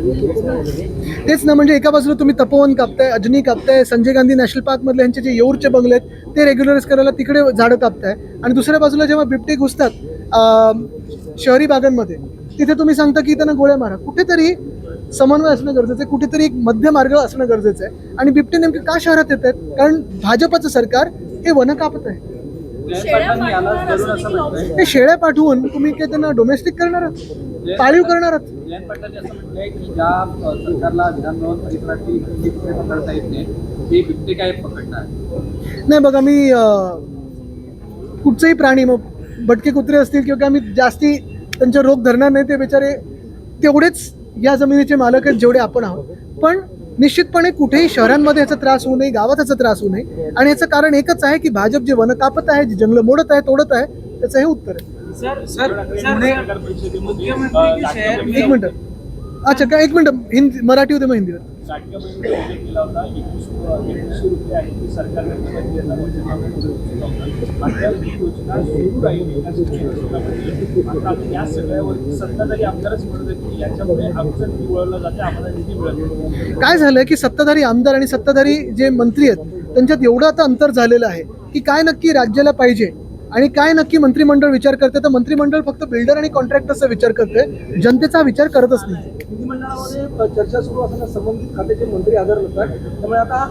तेच ना म्हणजे एका बाजूला तुम्ही तपोवन कापताय अजनी कापताय संजय गांधी नॅशनल पार्क मधले यांचे जे येऊरचे बंगले आहेत ते रेग्युलराइज करायला तिकडे झाडं कापताय. आणि दुसऱ्या बाजूला जेव्हा बिबटे घुसतात शहरी भागांमध्ये तिथे तुम्ही सांगता की त्यांना गोळ्या मारा. कुठेतरी समन्वय असणं गरजेचं आहे कुठेतरी एक मध्य मार्ग असणं गरजेचं आहे. आणि बिबटे नेमके का शहरात येत आहेत? कारण भाजपचं सरकार हे वन कापत आहे. ते शेळ्या पाठवून तुम्ही काय त्यांना डोमेस्टिक करणार आहात? पाळीव करणार आहात. जयंत पाटलांनी असं म्हटलंय की ज्या सरकारला विधान भवन परिसरातली बिबटे पकडता येत नाही ते बिबटे काय पकडणार? नाही बघा मी कुठचेही प्राणी मग भटके कुत्रे असतील किंवा आम्ही जास्ती त्यांचे रोग धरणार नाही ते बिचारे तेवढेच या जमिनीचे मालक आहेत जेवढे आपण आहोत. पण निश्चितपणे कुठेही शहरांमध्ये याचा त्रास होऊ नये गावात याचा त्रास होऊ नये. आणि याचं कारण एकच आहे की भाजप जे वन कापत आहे जे जंगलं मोडत आहे तोडत आहे त्याचं हे उत्तर आहे. सर सर सर मुख्यमंत्री के शहर एक में मिनिट. अच्छा का एक मिनिट. हिंदी मराठी होते मग हिंदीवर नाट्यमंदिर उल्लेख केला होता एकवीस एकवीसशे रुपये आहे ती सरकारने महिन्यांना वचननामा मात्र ही योजना सुरू राहील एकाच वर्षामध्ये. मात्र आता या सगळ्यावरती सत्ताधारी आमदारच म्हणत आहेत की याच्यामुळे आमचं निधी वळवलं जाते आम्हाला निधी मिळत नाही. काय झालंय की सत्ताधारी आमदार आणि सत्ताधारी जे मंत्री आहेत त्यांच्यात एवढं आता अंतर झालेलं आहे की काय नक्की राज्याला पाहिजे? आणि काय नक्की मंत्रिमंडळ विचार करते तर मंत्रिमंडळ फक्त बिल्डर आणि कॉन्ट्रॅक्टरचा विचार करते जनतेचा विचार करतच नाही. विधिमंडळामध्ये चर्चा सुरू असताना संबंधित खात्याचे मंत्री आधार नसतात त्यामुळे आता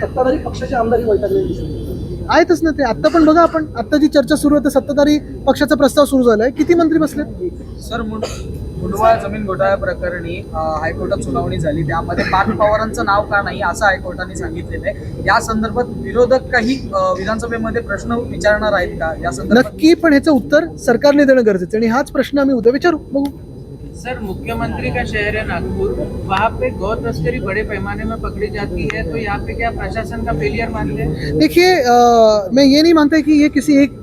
सत्ताधारी पक्षाचे आमदारी वैतागलेले दिसते. आहेतच ना ते. आत्ता पण बघा आपण आत्ता जी चर्चा सुरू आहे तर सत्ताधारी पक्षाचा प्रस्ताव सुरू झालाय. किती मंत्री बसले? सर मुंड- मुंडवा जमीन घोटाळा प्रकरणी हायकोर्टात सुनावणी झाली. त्यामध्ये पार्थ पवारांचं नाव का नाही असं हायकोर्टाने सांगितलेलं आहे. या संदर्भात विरोधक काही विधानसभेमध्ये प्रश्न विचारणार आहेत का? या संदर्भात नक्की पण ह्याचं उत्तर सरकारने देणं गरजेचं आणि हाच प्रश्न आम्ही उद्या विचारू. बघू. सर, मुख्यमंत्री का शहर है नागपुर। वहाँ पे गौ तस्करी बड़े पैमाने में पकड़ी जाती है तो यहाँ पे क्या प्रशासन का फेलियर मानते हैं? देखिए मैं ये नहीं मानता कि ये किसी एक